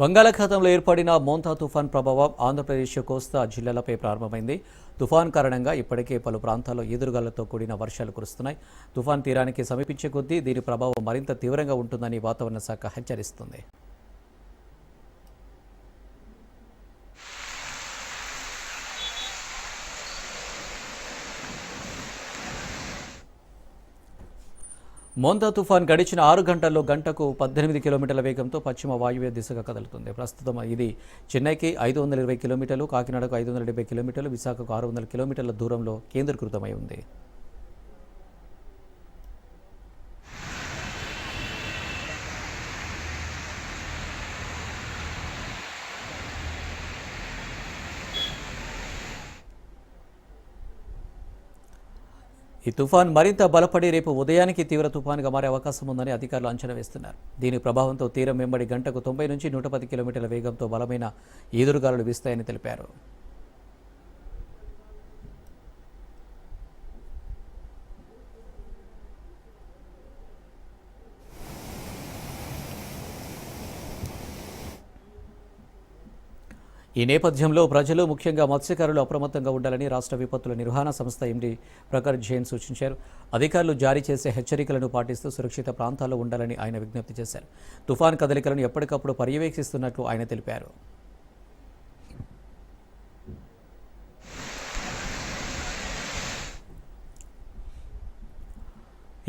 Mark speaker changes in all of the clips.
Speaker 1: బంగాళాఖాతంలో ఏర్పడిన మోంతా తుఫాన్ ప్రభావం ఆంధ్రప్రదేశ్ కోస్తా జిల్లాలపై ప్రారంభమైంది. తుఫాన్ కారణంగా ఇప్పటికే పలు ప్రాంతాల్లో ఎదురుగాలతో కూడిన వర్షాలు కురుస్తున్నాయి. తుఫాన్ తీరానికి సమీపించే కొద్దీ దీని ప్రభావం మరింత తీవ్రంగా ఉంటుందని వాతావరణ శాఖ హెచ్చరిస్తుంది. మోంతా తుఫాన్ గడిచిన ఆరు గంటల్లో గంటకు పద్దెనిమిది కిలోమీటర్ల వేగంతో పశ్చిమ వాయువ్య దిశగా కదులుతుంది. ప్రస్తుతం ఇది చెన్నైకి ఐదు వందల ఇరవై కిలోమీటర్లు కాకినాడకు ఐదు వందల డెబ్బై కిలోమీటర్లు విశాఖకు ఆరు వందల కిలోమీటర్ల దూరంలో కేంద్రీకృతమై ఉంది. ఈ తుఫాన్ మరింత బలపడి రేపు ఉదయానికి తీవ్ర తుఫాన్గా మారే అవకాశం ఉందని అధికారులు అంచనా వేస్తున్నారు. దీని ప్రభావంతో తీరం వెంబడి గంటకు తొంభై నుంచి నూట పది కిలోమీటర్ల వేగంతో బలమైన ఈదురుగాలులు వీస్తాయని తెలిపారు. ఈ నేపథ్యంలో ప్రజలు ముఖ్యంగా మత్స్యకారులు అప్రమత్తంగా ఉండాలని రాష్ట్ర విపత్తుల నిర్వహణ సంస్థ ఎండీ ప్రకర్ జైన్ సూచించారు. అధికారులు జారీ చేసే హెచ్చరికలను పాటిస్తూ సురక్షిత ప్రాంతాల్లో ఉండాలని ఆయన విజ్ఞప్తి చేశారు. తుఫాన్ కదలికలను ఎప్పటికప్పుడు పర్యవేక్షిస్తున్నట్లు ఆయన తెలిపారు.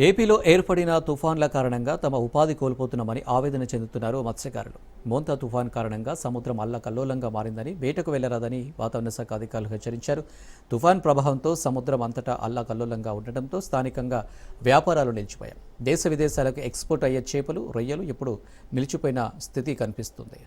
Speaker 1: ఏపీలో ఏర్పడిన తుఫాన్ల కారణంగా తమ ఉపాధి కోల్పోతున్నామని ఆవేదన చెందుతున్నారు మత్స్యకారులు. మోంతా తుఫాన్ కారణంగా సముద్రం అల్లకల్లోలంగా మారిందని వేటకు వెళ్ళరాదని వాతావరణ శాఖ అధికారులు హెచ్చరించారు. తుఫాన్ ప్రభావంతో సముద్రం అంతటా అల్లకల్లోలంగా ఉండటంతో స్థానికంగా వ్యాపారాలు నిలిచిపోయాయి. దేశ విదేశాలకు ఎక్స్పోర్ట్ అయ్యే చేపలు రొయ్యలు ఇప్పుడు నిలిచిపోయిన స్థితి కనిపిస్తుంది.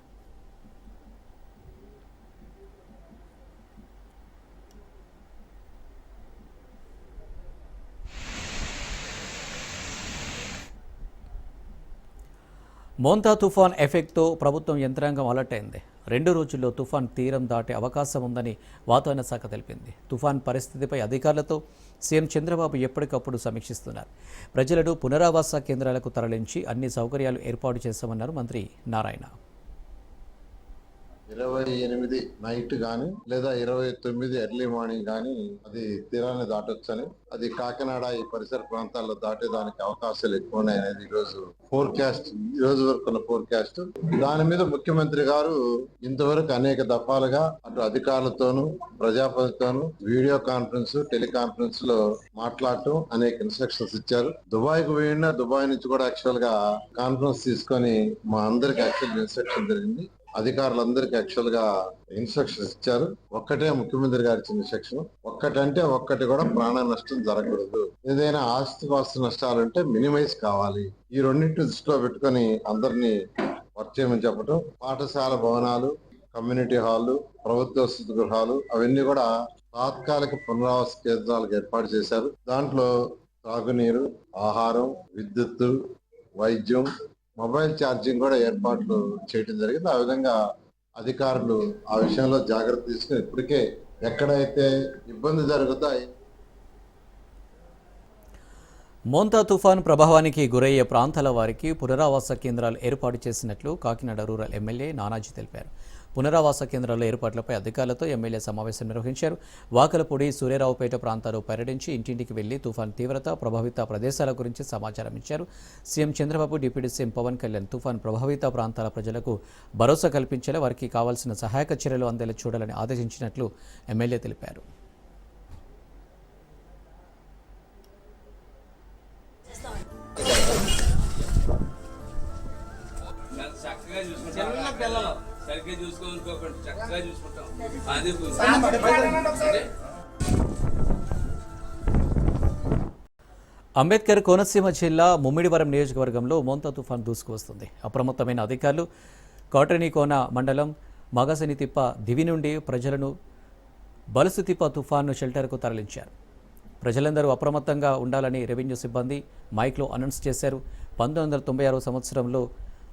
Speaker 1: మోంతా తుఫాన్ ఎఫెక్ట్తో ప్రభుత్వం యంత్రాంగం అలర్ట్ అయింది. రెండు రోజుల్లో తుఫాన్ తీరం దాటే అవకాశం ఉందని వాతావరణ శాఖ తెలిపింది. తుఫాన్ పరిస్థితిపై అధికారులతో సీఎం చంద్రబాబు ఎప్పటికప్పుడు సమీక్షిస్తున్నారు. ప్రజలను పునరావాస కేంద్రాలకు తరలించి అన్ని సౌకర్యాలు ఏర్పాటు చేస్తామన్నారు మంత్రి నారాయణ.
Speaker 2: ఇరవై ఎనిమిది నైట్ గాని లేదా ఇరవై తొమ్మిది ఎర్లీ మార్నింగ్ గాని అది తీరాన్ని దాటొచ్చని అది కాకినాడ ఈ పరిసర ప్రాంతాల్లో దాటేదానికి అవకాశాలు ఎక్కువ ఉన్నాయి అనేది ఈ రోజు ఫోర్కాస్ట్ ఈ రోజు వరకు ఉన్న ఫోర్కాస్ట్ దాని మీద ముఖ్యమంత్రి గారు ఇంతవరకు అనేక దఫాలుగా అటు అధికారులతోనూ ప్రజాపతితోనూ వీడియో కాన్ఫరెన్స్ టెలికాన్ఫరెన్స్లో మాట్లాడటం అనేక ఇన్స్ట్రక్షన్స్ ఇచ్చారు. దుబాయ్కు పోయినా దుబాయ్ నుంచి కూడా యాక్చువల్గా కాన్ఫరెన్స్ తీసుకొని మా అందరికి యాక్చువల్ ఇన్స్ట్రక్షన్ జరిగింది. అధికారులందరికీ యాక్చువల్గా ఇన్స్ట్రక్షన్స్ ఇచ్చారు. ఒక్కటే ముఖ్యమంత్రి గారి ఇచ్చిన సెక్షన్ ఒక్కటంటే ఒక్కటి కూడా ప్రాణ నష్టం జరగకూడదు. ఏదైనా ఆస్తి పాస్తి నష్టాలు అంటే మినిమైజ్ కావాలి. ఈ రెండింటిని దృష్టిలో పెట్టుకొని అందరినీ వర్క్ చేయమని చెప్పడం పాఠశాల భవనాలు కమ్యూనిటీ హాలు ప్రభుత్వ వసతి గృహాలు అవన్నీ కూడా తాత్కాలిక పునరావాస కేంద్రాలకు ఏర్పాటు చేశారు. దాంట్లో తాగునీరు ఆహారం విద్యుత్తు వైద్యం మొబైల్ ఛార్జింగ్ కూడా ఏర్పాట్లు చేయడం జరిగింది. ఆ విధంగా అధికారులు ఆ విషయంలో జాగ్రత్త తీసుకుని ఇప్పటికే ఎక్కడైతే ఇబ్బంది జరుగుతాయి
Speaker 1: మోంతా తుఫాన్ ప్రభావానికి గురయ్యే ప్రాంతాల వారికి పునరావాస కేంద్రాలు ఏర్పాటు చేసినట్లు కాకినాడ రూరల్ ఎమ్మెల్యే నానాజీ తెలిపారు. పునరావాస కేంద్రాల ఏర్పాట్లపై అధికారులతో ఎమ్మెల్యే సమావేశం నిర్వహించారు. వాకలపూడి సూర్యరావుపేట ప్రాంతాలు పర్యటించి ఇంటింటికి వెళ్ళి తుఫాన్ తీవ్రత ప్రభావిత ప్రదేశాల గురించి సమాచారం ఇచ్చారు. CM Chandrababu deputy CM Pawan Kalyan తుఫాన్ ప్రభావిత ప్రాంతాల ప్రజలకు భరోసా కల్పించేలా వారికి కావాల్సిన సహాయక చర్యలు అందేలా చూడాలని ఆదేశించినట్లు ఎమ్మెల్యే తెలిపారు.
Speaker 3: చక్కగా పిల్లలు సరిగ్గా చూసుకోనుకోకండి చక్కగా చూసుకుంటాం. అది
Speaker 1: అంబేద్కర్ కోనసీమ జిల్లా ముమ్మిడివరం నియోజకవర్గంలో మోంతా తుఫాన్ దూసుకువస్తుంది. అప్రమత్తమైన అధికారులు కోటనీకోన మండలం మగసనితిప్ప దివి నుండి ప్రజలను బలుసుతిప్ప తుఫాను షెల్టర్కు తరలించారు. ప్రజలందరూ అప్రమత్తంగా ఉండాలని రెవెన్యూ సిబ్బంది మైక్లో అనౌన్స్ చేశారు. పంతొమ్మిది వందల తొంభై ఆరో సంవత్సరంలో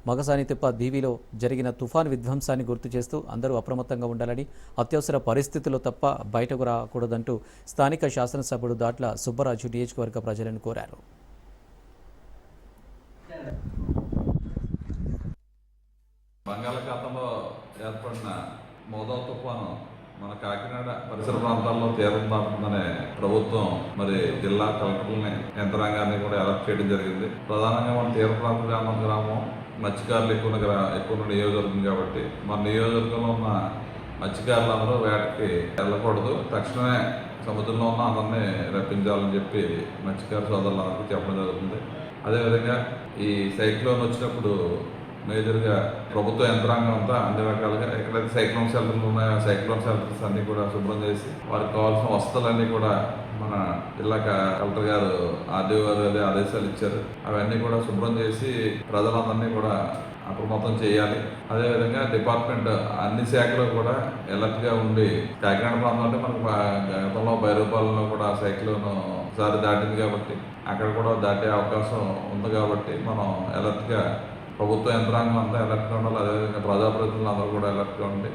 Speaker 1: మగసాని తిప్ప దీవిలో జరిగిన తుఫాన్ విధ్వంసాన్ని గుర్తు చేస్తూ అందరూ అప్రమత్తంగా ఉండాలని అత్యవసర పరిస్థితుల్లో తప్ప బయటకు రాకూడదంటూ స్థానిక శాసనసభ్యుడు దాట్ల సుబ్బరాజు నియోజకవర్గ ప్రజలను కోరారు.
Speaker 4: బంగాళాఖాతంలో ఏర్పడిన మోదా తుఫాను మన కాకినాడ పరిసర ప్రాంతాల్లో తీరం దాటుతుందనే ప్రభుత్వం మరి జిల్లా కలెక్టర్లని యంత్రాంగాన్ని కూడా అలర్ట్ చేయడం జరిగింది. ప్రధానంగా మన తీర ప్రాంత గ్రామం మత్స్యకారులు ఎక్కువ ఉన్న ఎక్కువ నియోజకవర్గం కాబట్టి మన నియోజకవర్గంలో ఉన్న మత్స్యకారులందరూ వేటకి వెళ్ళకూడదు. తక్షణమే సముద్రంలో ఉన్న అందరినీ రప్పించాలని చెప్పి మత్స్యకారు సోదరులందరికీ చెప్పడం జరుగుతుంది. అదేవిధంగా ఈ సైక్లోన్ వచ్చినప్పుడు మేజర్గా ప్రభుత్వ యంత్రాంగం అంతా అన్ని రకాలుగా ఎక్కడైతే సైక్లోన్ షెల్టర్లు ఉన్నాయో సైక్లోన్ షెల్టర్స్ అన్నీ కూడా శుభ్రం చేసి వారికి కావాల్సిన వసతులన్నీ కూడా మన జిల్లా క- కలెక్టర్ గారు ఆర్డీఓ గారు అదే ఆదేశాలు ఇచ్చారు. అవన్నీ కూడా శుభ్రం చేసి ప్రజలందరినీ కూడా అప్రమత్తం చేయాలి. అదేవిధంగా డిపార్ట్మెంట్ అన్ని శాఖలు కూడా ఎలర్ట్గా ఉండి కాకినాడ ప్రాంతం అంటే మనకు గతంలో బైరూపాలలో కూడా సైక్లోన్ ఒకసారి దాటింది కాబట్టి అక్కడ కూడా దాటే అవకాశం ఉంది కాబట్టి మనం ఎలర్ట్గా ప్రభుత్వ యంత్రాంగం అంతా ఎలర్ట్గా ఉండాలి. అదేవిధంగా ప్రజాప్రతినిధులు అందరూ కూడా ఎలర్ట్గా ఉండి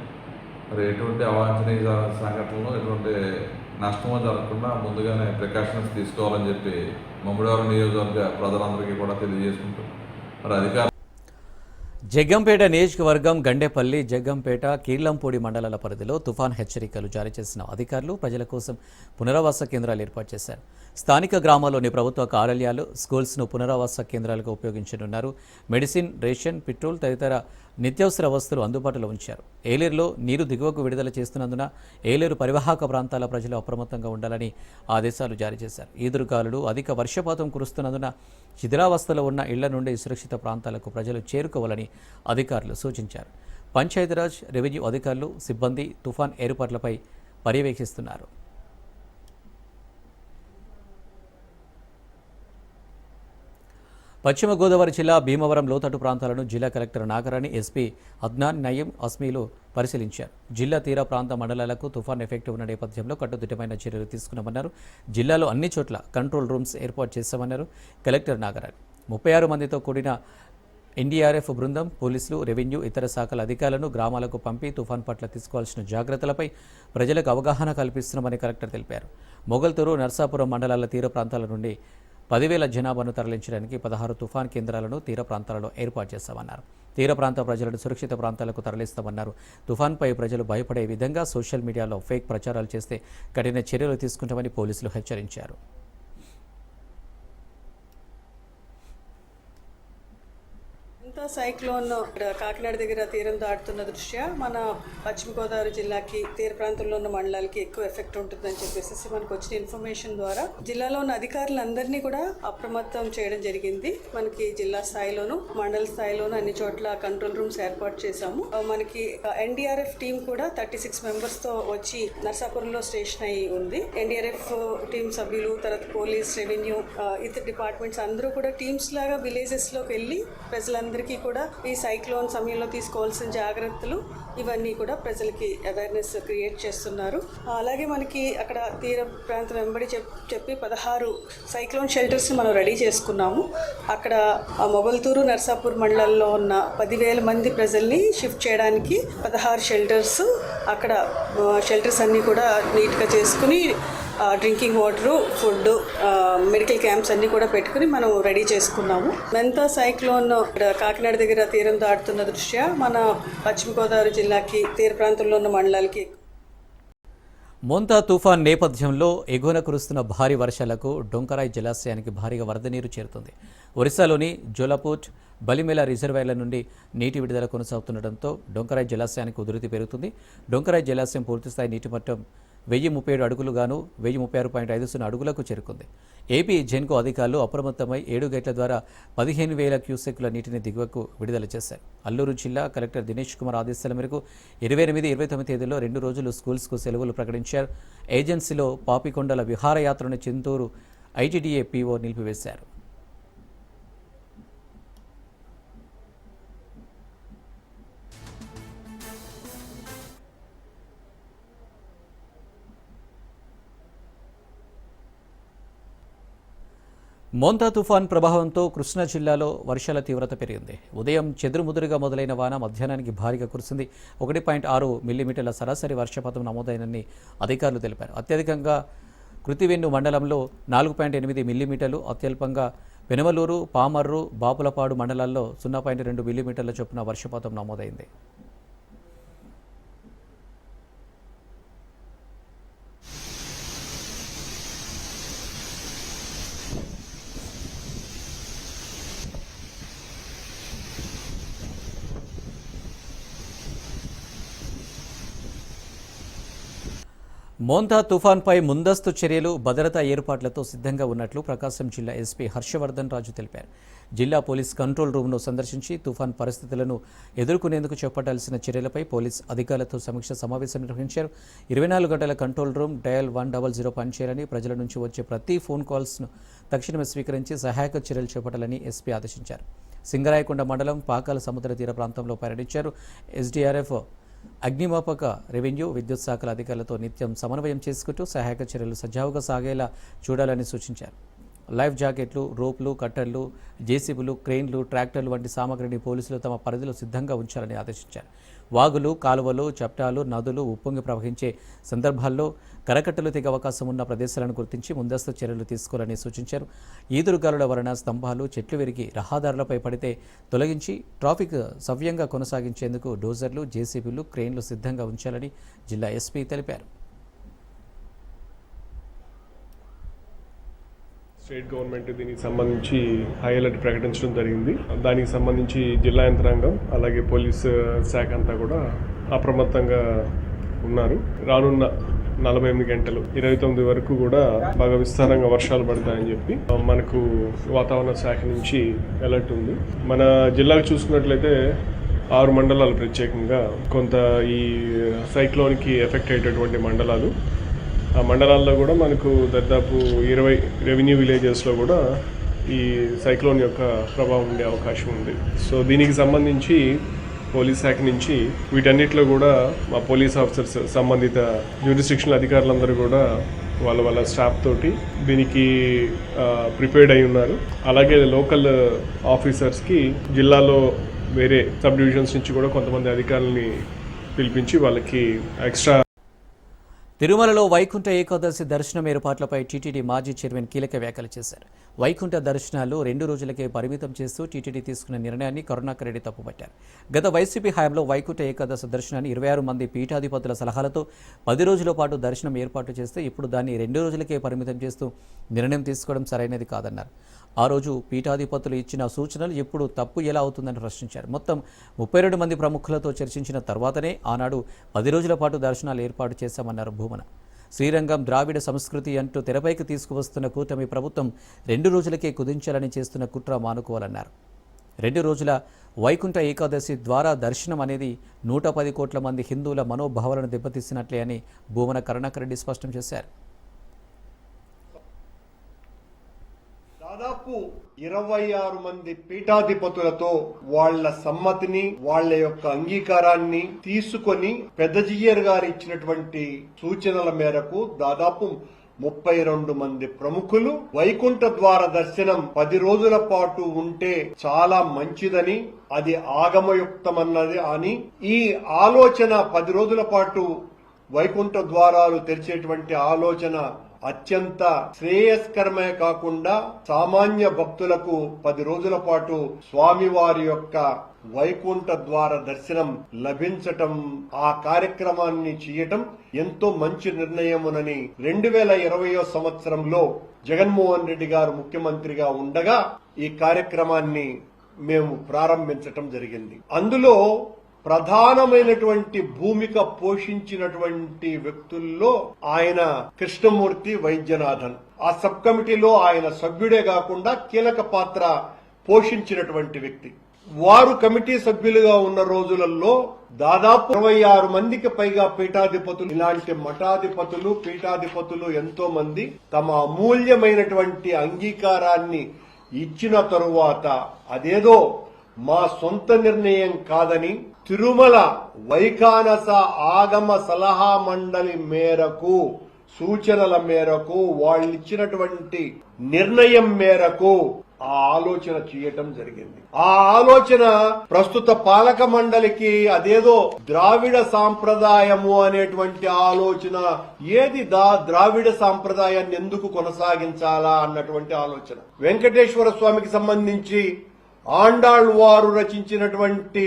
Speaker 4: మరి ఎటువంటి అవాంఛనీయ సంఘటనలు ఎటువంటి నష్టమో జరగకుండా ముందుగానే ప్రికాషన్స్ తీసుకోవాలని చెప్పి మమ్మడివారం నియోజకవర్గ ప్రజలందరికీ కూడా తెలియజేసుకుంటూ మరి అధికారులు
Speaker 1: జగ్గంపేట నియోజకవర్గం గండేపల్లి జగ్గంపేట కీర్లంపూడి మండలాల పరిధిలో తుఫాన్ హెచ్చరికలు జారీ చేసిన అధికారులు ప్రజల కోసం పునరావాస కేంద్రాలు ఏర్పాటు చేశారు. స్థానిక గ్రామాల్లోని ప్రభుత్వ కార్యాలయాలు స్కూల్స్ను పునరావాస కేంద్రాలుగా ఉపయోగించనున్నారు. మెడిసిన్ రేషన్ పెట్రోల్ తదితర నిత్యావసర వస్తువులు అందుబాటులో ఉంచారు. ఏలేరులో నీరు దిగువకు విడుదల చేస్తున్నందున ఏలేరు పరివాహక ప్రాంతాల ప్రజలు అప్రమత్తంగా ఉండాలని ఆదేశాలు జారీ చేశారు. ఈదురుగాలులు అధిక వర్షపాతం కురుస్తున్నందున శిథిలావస్థలో ఉన్న ఇళ్ళ నుండి సురక్షిత ప్రాంతాలకు ప్రజలు చేరుకోవాలని అధికారులు సూచించారు. పంచాయతీరాజ్ రెవెన్యూ అధికారులు సిబ్బంది తుఫాన్ ఏర్పాట్లపై పర్యవేక్షిస్తున్నారు. పశ్చిమ గోదావరి జిల్లా భీమవరం లోతట్టు ప్రాంతాలను జిల్లా కలెక్టర్ నాగరాణి ఎస్పీ అద్నాన్ నయీం అస్మీలు పరిశీలించారు. జిల్లా తీర ప్రాంత మండలాలకు తుఫాన్ ఎఫెక్ట్ ఉన్న నేపథ్యంలో కట్టుదిట్టమైన చర్యలు తీసుకున్నామన్నారు. జిల్లాలో అన్ని చోట్ల కంట్రోల్ రూమ్స్ ఏర్పాటు చేశామన్నారు కలెక్టర్ నాగరాణి. ముప్పై ఆరు మందితో కూడిన ఎన్డీఆర్ఎఫ్ బృందం పోలీసులు రెవెన్యూ ఇతర శాఖల అధికారులను గ్రామాలకు పంపి తుఫాన్ పట్ల తీసుకోవాల్సిన జాగ్రత్తలపై ప్రజలకు అవగాహన కల్పిస్తున్నామని కలెక్టర్ తెలిపారు. మొగల్తూరు నర్సాపురం మండలాల తీర ప్రాంతాల నుండి పదివేల జనాభాను తరలించడానికి పదహారు తుఫాన్ కేంద్రాలను తీర ప్రాంతాలలో ఏర్పాటు చేస్తామన్నారు. తీర ప్రాంత ప్రజలను సురక్షిత ప్రాంతాలకు తరలిస్తామన్నారు. తుఫాన్పై ప్రజలు భయపడే విధంగా సోషల్ మీడియాలో ఫేక్ ప్రచారాలు చేస్తే కఠిన చర్యలు తీసుకుంటామని పోలీసులు హెచ్చరించారు.
Speaker 5: ఇంత సైక్లోన్ ఇక్కడ కాకినాడ దగ్గర తీరం దాటుతున్న దృష్ట్యా మన పశ్చిమ గోదావరి జిల్లాకి తీర ప్రాంతంలో ఉన్న మండలాలకి ఎక్కువ ఎఫెక్ట్ ఉంటుందని చెప్పేసి మనకు వచ్చిన ఇన్ఫర్మేషన్ ద్వారా జిల్లాలో ఉన్న అధికారులందరినీ కూడా అప్రమత్తం చేయడం జరిగింది. మనకి జిల్లా స్థాయిలోను మండల స్థాయిలోను అన్ని చోట్ల కంట్రోల్ రూమ్స్ ఏర్పాటు చేశాము. మనకి ఎన్డీఆర్ఎఫ్ టీం కూడా థర్టీ సిక్స్ మెంబర్స్తో వచ్చి నర్సాపురంలో స్టేషన్ అయి ఉంది. ఎన్డీఆర్ఎఫ్ టీం సభ్యులు తర్వాత పోలీస్ రెవెన్యూ ఇతర డిపార్ట్మెంట్స్ అందరూ కూడా టీమ్స్ లాగా విలేజెస్లోకి వెళ్ళి ప్రజలందరికీ కూడా ఈ సైక్లోన్ సమయంలో తీసుకోవాల్సిన జాగ్రత్తలు ఇవన్నీ కూడా ప్రజలకి అవేర్నెస్ క్రియేట్ చేస్తున్నారు. అలాగే మనకి అక్కడ తీర ప్రాంతం వెంబడి చెప్ చెప్పి పదహారు సైక్లోన్ షెల్టర్స్ మనం రెడీ చేసుకున్నాము. అక్కడ మొగల్తూరు నర్సాపూర్ మండలంలో ఉన్న పదివేల మంది ప్రజల్ని షిఫ్ట్ చేయడానికి పదహారు షెల్టర్స్ అక్కడ షెల్టర్స్ అన్నీ కూడా నీట్గా చేసుకుని drinking water food medical camps అన్నీ కూడా పెట్టుకుని మనం రెడీ చేసుకున్నాము. మెంతా సైక్లోన్ కాకినాడ దగ్గర తీరం దాటుతున్న దృష్ట్యా మన పశ్చిమ గోదావరి జిల్లాకి తీర ప్రాంతంలో ఉన్న మండలాలకి.
Speaker 1: మోంతా తుఫాన్ నేపథ్యంలో ఎగువన కురుస్తున్న భారీ వర్షాలకు డొంకరాయ్ జలాశయానికి భారీగా వరద నీరు చేరుతుంది. ఒరిస్సాలోని జోలాపూట్ బలిమేల రిజర్వాయర్ల నుండి నీటి విడుదల కొనసాగుతుండటంతో డొంకరాయ్ జలాశయానికి ఉధృతి పెరుగుతుంది. డొంకరాయ్ జలాశయం పూర్తిస్థాయి నీటి మట్టం వెయ్యి ముప్పై ఏడు అడుగులుగాను వెయ్యి ముప్పై ఆరు పాయింట్ ఐదు సున్నా అడుగులకు చేరుకుంది. ఏపీ జెన్కో అధికారులు అప్రమత్తమై ఏడు గేట్ల ద్వారా పదిహేను వేల క్యూసెక్ల నీటిని దిగువకు విడుదల చేశారు. అల్లూరు జిల్లా కలెక్టర్ దినేష్ కుమార్ ఆదేశాల మేరకు ఇరవై ఎనిమిది ఇరవై తొమ్మిది తేదీలో రెండు రోజులు స్కూల్స్కు సెలవులు ప్రకటించారు. ఏజెన్సీలో పాపికొండల విహారయాత్రను చింతూరు ఐటీడీఏ పీఓ నిలిపివేశారు. మోంతా తుఫాన్ ప్రభావంతో కృష్ణా జిల్లాలో వర్షాల తీవ్రత పెరిగింది. ఉదయం చెదురుముదురుగా మొదలైన వాన మధ్యాహ్నానికి భారీగా కురిసింది. ఒకటి పాయింట్ ఆరు మిల్లీమీటర్ల సరాసరి వర్షపాతం నమోదైనని అధికారులు తెలిపారు. అత్యధికంగా కృతివెన్ను మండలంలో నాలుగు పాయింట్ ఎనిమిది మిల్లీమీటర్లు అత్యల్పంగా పెనమలూరు పామర్రు బాపులపాడు మండలాల్లో సున్నా పాయింట్ రెండు మిల్లీమీటర్ల చొప్పున వర్షపాతం నమోదైంది. మోంతా తుఫాన్పై ముందస్తు చర్యలు భద్రతా ఏర్పాట్లతో సిద్ధంగా ఉన్నట్లు ప్రకాశం జిల్లా ఎస్పీ హర్షవర్ధన్ రాజు తెలిపారు. జిల్లా పోలీస్ కంట్రోల్ రూమ్ను సందర్శించి తుఫాన్ పరిస్థితులను ఎదుర్కొనేందుకు చేపట్టాల్సిన చర్యలపై పోలీస్ అధికారులతో సమీక్ష సమావేశం నిర్వహించారు. ఇరవై నాలుగు గంటల control room dial one double zero పనిచేయాలని ప్రజల నుంచి వచ్చే ప్రతి ఫోన్ కాల్స్ను తక్షణమే స్వీకరించి సహాయక చర్యలు చేపట్టాలని ఎస్పీ ఆదేశించారు. సింగరాయకొండ మండలం పాకాల సముద్ర తీర ప్రాంతంలో పర్యటించారు. ఎస్డీఆర్ఎఫ్ అగ్నిమాపక రెవెన్యూ విద్యుత్ శాఖల అధికారులతో నిత్యం సమన్వయం చేసుకుంటూ సహాయక చర్యలు సజావుగా సాగేలా చూడాలని సూచించారు. లైఫ్ జాకెట్లు రోప్లు కట్టర్లు జేసీబీలు క్రెయిన్లు ట్రాక్టర్లు వంటి సామగ్రిని పోలీసులు తమ పరిధిలో సిద్ధంగా ఉంచాలని ఆదేశించారు. వాగులు కాలువలు చప్టాలు నదులు ఉప్పొంగి ప్రవహించే సందర్భాల్లో కరకట్టలు తెగ అవకాశం ఉన్న ప్రదేశాలను గుర్తించి ముందస్తు చర్యలు తీసుకోవాలని సూచించారు. ఈదురుగాలుల వలన స్తంభాలు చెట్లు విరిగి రహదారులపై పడితే తొలగించి ట్రాఫిక్ సవ్యంగా కొనసాగించేందుకు డోజర్లు జేసీబీలు క్రెయిన్లు సిద్ధంగా ఉంచాలని జిల్లా ఎస్పీ తెలిపారు.
Speaker 6: స్టేట్ గవర్నమెంట్ దీనికి సంబంధించి హై అలర్ట్ ప్రకటించడం జరిగింది. దానికి సంబంధించి జిల్లా యంత్రాంగం అలాగే పోలీస్ శాఖ అంతా కూడా అప్రమత్తంగా ఉన్నారు. రానున్న నలభై ఎనిమిది గంటలు ఇరవై తొమ్మిది వరకు కూడా బాగా విస్తారంగా వర్షాలు పడతాయని చెప్పి మనకు వాతావరణ శాఖ నుంచి అలర్ట్ ఉంది. మన జిల్లాకు చూసుకున్నట్లయితే ఆరు మండలాలు ప్రత్యేకంగా కొంత ఈ సైక్లోన్కి ఎఫెక్ట్ అయ్యేటటువంటి మండలాలు. ఆ మండలాల్లో కూడా మనకు దాదాపు ఇరవై రెవెన్యూ విలేజెస్లో కూడా ఈ సైక్లోన్ యొక్క ప్రభావం ఉండే అవకాశం ఉంది. సో దీనికి సంబంధించి పోలీస్ శాఖ నుంచి వీటన్నిటిలో కూడా మా పోలీస్ ఆఫీసర్స్ సంబంధిత జ్యూరిస్టిక్షన్ అధికారులందరూ కూడా వాళ్ళ వాళ్ళ స్టాఫ్ తోటి దీనికి ప్రిపేర్డ్ అయి ఉన్నారు. అలాగే లోకల్ ఆఫీసర్స్కి జిల్లాలో వేరే సబ్ డివిజన్స్ నుంచి కూడా కొంతమంది అధికారులని పిలిపించి వాళ్ళకి ఎక్స్ట్రా
Speaker 1: తిరుమలలో వైకుంఠ ఏకాదశి దర్శనం ఏర్పాట్లపై టీటీడీ మాజీ చైర్మన్ కీలక వ్యాఖ్యలు చేశారు. వైకుంఠ దర్శనాలు రెండు రోజులకే పరిమితం చేస్తూ టీటీడీ తీసుకున్న నిర్ణయాన్ని కరుణాకర్ రెడ్డి తప్పుపట్టారు. గత వైసీపీ హయాంలో వైకుంఠ ఏకాదశి దర్శనాన్ని ఇరవై ఆరు మంది పీఠాధిపతుల సలహాలతో పది రోజుల పాటు దర్శనం ఏర్పాటు చేస్తే ఇప్పుడు దాన్ని రెండు రోజులకే పరిమితం చేస్తూ నిర్ణయం తీసుకోవడం సరైనది కాదన్నారు. ఆ రోజు పీఠాధిపతులు ఇచ్చిన సూచనలు ఇప్పుడు తప్పు ఎలా అవుతుందని ప్రశ్నించారు. మొత్తం ముప్పై రెండు మంది ప్రముఖులతో చర్చించిన తర్వాతనే ఆనాడు పది రోజుల పాటు దర్శనాలు ఏర్పాటు చేశామన్నారు భూమన. శ్రీరంగం ద్రావిడ సంస్కృతి అంటూ తెరపైకి తీసుకువస్తున్న కూటమి ప్రభుత్వం రెండు రోజులకే కుదించాలని చేస్తున్న కుట్ర మానుకోవాలన్నారు. రెండు రోజుల వైకుంఠ ఏకాదశి ద్వారా దర్శనం అనేది నూట పది కోట్ల మంది హిందువుల మనోభావాలను దెబ్బతీసినట్లే అని భూమన కరుణాకర్ రెడ్డి స్పష్టం చేశారు.
Speaker 7: దాదాపు ఇరవై ఆరు మంది పీఠాధిపతులతో వాళ్ళ సమ్మతిని వాళ్ళ యొక్క అంగీకారాన్ని తీసుకొని పెద్దజియ్యర్ గారు ఇచ్చినటువంటి సూచనల మేరకు దాదాపు ముప్పై రెండు మంది ప్రముఖులు వైకుంఠ ద్వార దర్శనం పది రోజుల పాటు ఉంటే చాలా మంచిదని అది ఆగమయుక్తమన్నది అని ఈ ఆలోచన పది రోజుల పాటు వైకుంఠ ద్వారాలు తెరిచేటువంటి ఆలోచన అత్యంత శ్రేయస్కరమే కాకుండా సామాన్య భక్తులకు పది రోజుల పాటు స్వామివారి యొక్క వైకుంఠ ద్వార దర్శనం లభించటం ఆ కార్యక్రమాన్ని చేయటం ఎంతో మంచి నిర్ణయమునని రెండు వేల ఇరవయో సంవత్సరంలో జగన్మోహన్ రెడ్డి గారు ముఖ్యమంత్రిగా ఉండగా ఈ కార్యక్రమాన్ని మేము ప్రారంభించటం జరిగింది. అందులో ప్రధానమైనటువంటి భూమిక పోషించినటువంటి వ్యక్తుల్లో ఆయన కృష్ణమూర్తి వైద్యనాథన్. ఆ సబ్ కమిటీలో ఆయన సభ్యుడే కాకుండా కీలక పాత్ర పోషించినటువంటి వ్యక్తి. వారు కమిటీ సభ్యులుగా ఉన్న రోజులలో దాదాపు ఇరవై ఆరు మందికి పైగా పీఠాధిపతులు ఇలాంటి మఠాధిపతులు పీఠాధిపతులు ఎంతో మంది తమ అమూల్యమైనటువంటి అంగీకారాన్ని ఇచ్చిన తరువాత అదేదో మా సొంత నిర్ణయం కాదని తిరుమల వైకానస ఆగమ సలహా మండలి మేరకు సూచనల మేరకు వాళ్ళు ఇచ్చినటువంటి నిర్ణయం మేరకు ఆ ఆలోచన చేయటం జరిగింది. ఆ ఆలోచన ప్రస్తుత పాలక మండలికి అదేదో ద్రావిడ సాంప్రదాయము అనేటువంటి ఆలోచన. ఏది దా ద్రావిడ సాంప్రదాయాన్ని ఎందుకు కొనసాగించాలా అన్నటువంటి ఆలోచన. వెంకటేశ్వర స్వామికి సంబంధించి ఆండాళ్ వారు రచించినటువంటి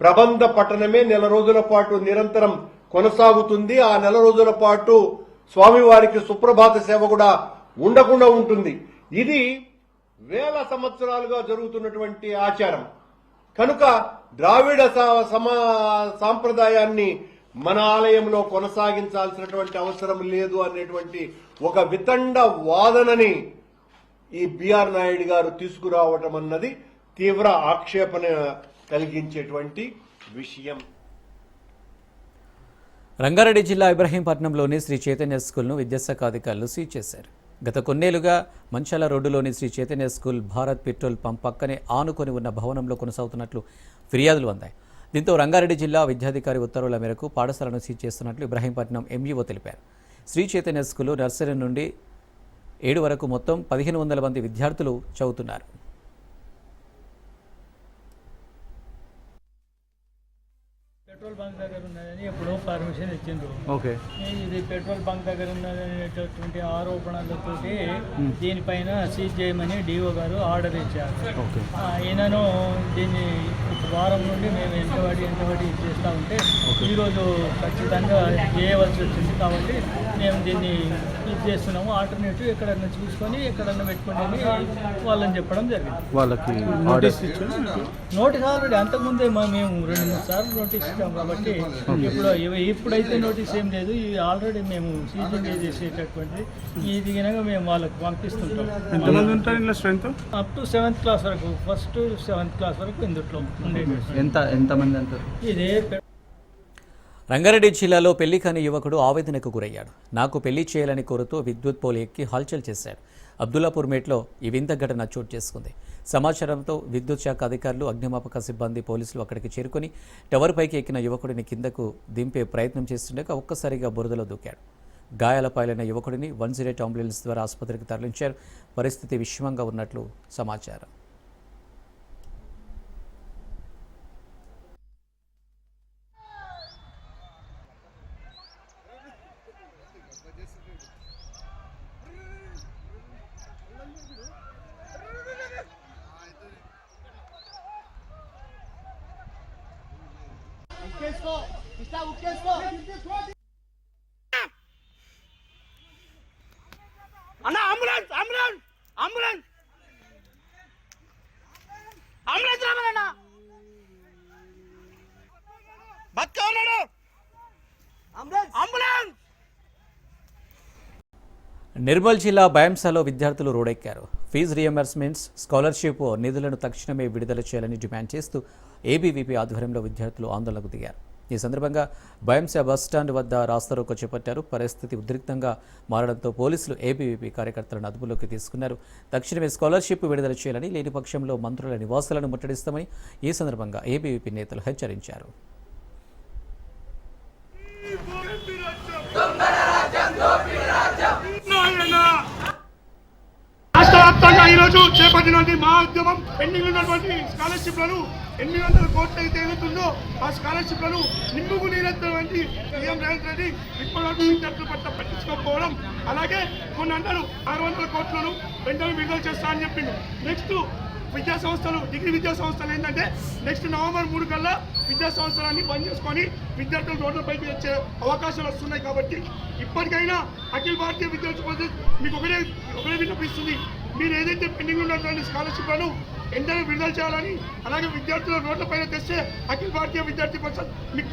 Speaker 7: ప్రబంధ పఠనమే నెల రోజుల పాటు నిరంతరం కొనసాగుతుంది. ఆ నెల రోజుల పాటు స్వామివారికి సుప్రభాత సేవ కూడా ఉండకుండా ఉంటుంది. ఇది వేల సంవత్సరాలుగా జరుగుతున్నటువంటి ఆచారం. కనుక ద్రావిడ సా- సమా సాంప్రదాయాన్ని మన ఆలయంలో కొనసాగించాల్సినటువంటి అవసరం లేదు అనేటువంటి ఒక వితండ వాదనని ఈ బిఆర్ నాయుడు గారు తీసుకురావటం అన్నది తీవ్ర ఆక్షేపణ కలిగించేటువంటి విషయం.
Speaker 1: రంగారెడ్డి జిల్లా ఇబ్రహీంపట్నంలోని శ్రీ చైతన్య స్కూల్ను విద్యాశాఖ అధికారులు సీజ్ చేశారు. గత కొన్నేళ్ళుగా మంచాల రోడ్డులోని Sri Chaitanya school Bharat petrol pump పక్కనే ఆనుకొని ఉన్న భవనంలో కొనసాగుతున్నట్లు ఫిర్యాదులు అందాయి. దీంతో రంగారెడ్డి జిల్లా విద్యాధికారి ఉత్తర్వుల మేరకు పాఠశాలను సీజ్ చేస్తున్నట్లు ఇబ్రహీంపట్నం ఎంఈఓ తెలిపారు. శ్రీ చైతన్య స్కూల్ నర్సరీ నుండి ఏడు వరకు మొత్తం పదిహేను వందల మంది విద్యార్థులు చదువుతున్నారు.
Speaker 8: పెట్రోల్ బంక్ దగ్గర ఉన్నదని ఎప్పుడో పర్మిషన్ ఇచ్చిండ్రు.
Speaker 9: ఓకే.
Speaker 8: ఇది పెట్రోల్ బంక్ దగ్గర ఉన్నదనేటటువంటి ఆరోపణలతోటి దీనిపైన సీజ్ చేయమని డిఓ గారు ఆర్డర్ ఇచ్చారు. ఈయనను దీన్ని వారం నుండి మేము ఎంతబడి ఎంతబడి చేస్తూ ఉంటే ఈరోజు ఖచ్చితంగా చేయవలసి వచ్చింది కాబట్టి మేము దీన్ని ఇది చేస్తున్నాము. ఆల్టర్నేటివ్ ఎక్కడన్నా చూసుకొని ఎక్కడన్నా పెట్టుకోండి అని వాళ్ళని చెప్పడం జరిగింది.
Speaker 9: వాళ్ళకి
Speaker 8: నోటీస్ ఇచ్చాము. నోటీస్ ఆల్రెడీ అంతకుముందే మా- మేము రెండు మూడు సార్లు నోటీస్ ఇచ్చాము కాబట్టి ఇప్పుడు ఇవి- ఇప్పుడైతే నోటీస్ ఏం లేదు. ఇది ఆల్రెడీ మేము సీజింగ్ చేసేటటువంటి ఇది కనుక మేము వాళ్ళకి పంపిస్తుంటాం.
Speaker 9: ఎంతమంది ఉంటారు ఇంట్లో strength
Speaker 8: up to seventh class వరకు ఫస్ట్ సెవెంత్ క్లాస్ వరకు ఇందుట్లో ఉండేది.
Speaker 9: ఎంత ఎంతమంది అంటారు?
Speaker 8: ఇదే
Speaker 1: రంగారెడ్డి జిల్లాలో పెళ్ళి కాని యువకుడు ఆవేదనకు గురయ్యాడు. నాకు పెళ్ళి చేయాలని కోరుతూ విద్యుత్ పోలు ఎక్కి హల్చల్ చేశాడు. అబ్దుల్లాపూర్ మేట్లో ఈ వింత ఘటన చోటు చేసుకుంది. సమాచారంతో విద్యుత్ శాఖ అధికారులు అగ్నిమాపక సిబ్బంది పోలీసులు అక్కడికి చేరుకొని టవర్ పైకి ఎక్కిన యువకుడిని కిందకు దింపే ప్రయత్నం చేస్తుండగా ఒక్కసారిగా బురదలో దూకాడు. గాయాల పాలైన యువకుడిని వన్ జీరో ఎయిట్ అంబులెన్స్ ద్వారా ఆసుపత్రికి తరలించారు. పరిస్థితి విషమంగా ఉన్నట్లు సమాచారం.
Speaker 10: అన్న ambulance ambulance ambulance. Ambulance Ramanna. బతుక ఉన్నాడు. అంబులెన్స్. అంబులెన్స్.
Speaker 1: నిర్మల్ జిల్లా బయాంసాలో విద్యార్థులు రోడెక్కారు. ఫీజు రియంబర్స్మెంట్స్ స్కాలర్షిప్ నిధులను తక్షణమే విడుదల చేయాలని డిమాండ్ చేస్తూ ఏబీవీపీ ఆధ్వర్యంలో విద్యార్థులు ఆందోళనకు దిగారు. ఈ సందర్భంగా బయంసా బస్టాండ్ వద్ద రాస్తారోకో చేపట్టారు. పరిస్థితి ఉద్రిక్తంగా మారడంతో పోలీసులు ఏబీవీపీ కార్యకర్తలను అదుపులోకి తీసుకున్నారు. తక్షణమే స్కాలర్షిప్ విడుదల చేయాలని లేని పక్షంలో మంత్రుల నివాసాలను ముట్టడిస్తామని ఈ సందర్భంగా ఏబీవీపీ నేతలు హెచ్చరించారు.
Speaker 10: రాష్ట్ర ఈరోజు ఈ రోజు చేపట్టినటువంటి మా ఉద్యమం పెండింగ్ ఉన్నటువంటి స్కాలర్షిప్లను ఎన్ని ఎనిమిది వందల కోట్లు అయితే ఎదుగుతుందో ఆ స్కాలర్షిప్లను నిమ్ముకు నీరెత్తినటువంటి సీఎం రేవంత్ రెడ్డి ఇప్పటివరకు విద్యార్థుల పట్ల పట్టించుకోకపోవడం అలాగే కొన్ని అంటారు ఆరు వందల కోట్లను వెంటనే విడుదల చేస్తా అని చెప్పిండు. నెక్స్ట్ విద్యా సంస్థలు డిగ్రీ విద్యా సంస్థలు ఏంటంటే నెక్స్ట్ నవంబర్ మూడు కల్లా విద్యా సంస్థలన్నీ బంద్ చేసుకొని విద్యార్థులు రోడ్లపైకి వచ్చే అవకాశాలు వస్తున్నాయి కాబట్టి ఇప్పటికైనా అఖిల భారతీయ విద్యార్థి పరిషత్ మీకు ఒకటే ఒకటే విన్నపిస్తుంది. మీరు ఏదైతే పెండింగ్ ఉన్నటువంటి స్కాలర్షిప్లను వెంటనే విడుదల చేయాలని అలాగే విద్యార్థుల రోడ్లపైన తెస్తే అఖిల భారతీయ విద్యార్థి పరిషత్ మీకు